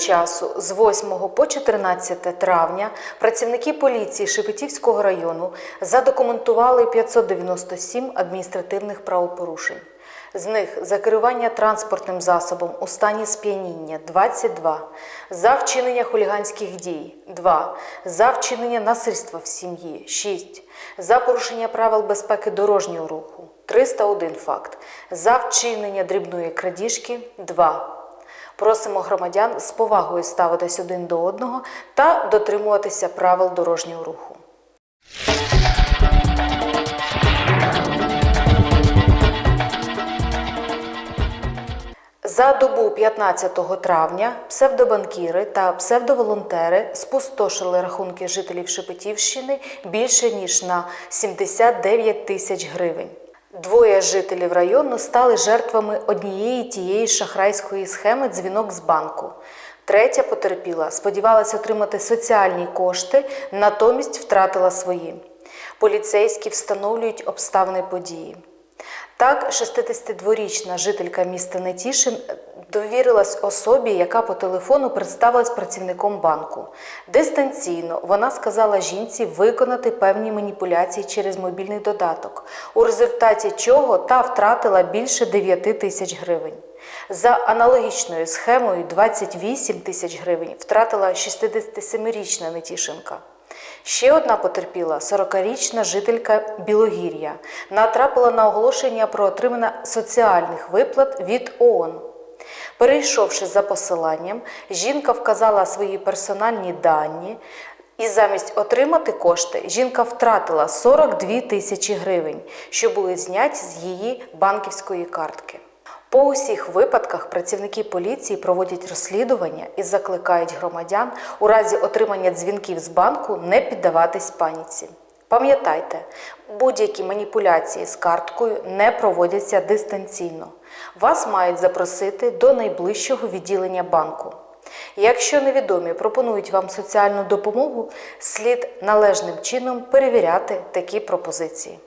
часу з 8 по 14 травня працівники поліції Шепетівського району задокументували 597 адміністративних правопорушень. З них за керування транспортним засобом у стані сп'яніння 22, за вчинення хуліганських дій 2, за вчинення насильства в сім'ї 6, за порушення правил безпеки дорожнього руху 301 факт, за вчинення дрібної крадіжки 2. Просимо громадян з повагою ставитись один до одного та дотримуватися правил дорожнього руху. За добу 15 травня псевдобанкіри та псевдоволонтери спустошили рахунки жителів Шепетівщини більше ніж на 79 тисяч гривень. Двоє жителів району стали жертвами однієї тієї шахрайської схеми дзвінок з банку. Третя потерпіла, сподівалася отримати соціальні кошти, натомість втратила свої. Поліцейські встановлюють обставини події. Так, 62-річна жителька міста Нетішин довірилась особі, яка по телефону представилась працівником банку. Дистанційно вона сказала жінці виконати певні маніпуляції через мобільний додаток, у результаті чого та втратила більше 9 тисяч гривень. За аналогічною схемою 28 тисяч гривень втратила 67-річна Нетішинка. Ще одна потерпіла 40-річна жителька Білогір'я. Натрапила на оголошення про отримання соціальних виплат від ООН. Перейшовши за посиланням, жінка вказала свої персональні дані, і замість отримати кошти жінка втратила 42 тисячі гривень, що були зняті з її банківської картки. По усіх випадках працівники поліції проводять розслідування і закликають громадян у разі отримання дзвінків з банку не піддаватись паніці. Пам'ятайте, будь-які маніпуляції з карткою не проводяться дистанційно. Вас мають запросити до найближчого відділення банку. Якщо невідомі пропонують вам соціальну допомогу, слід належним чином перевіряти такі пропозиції.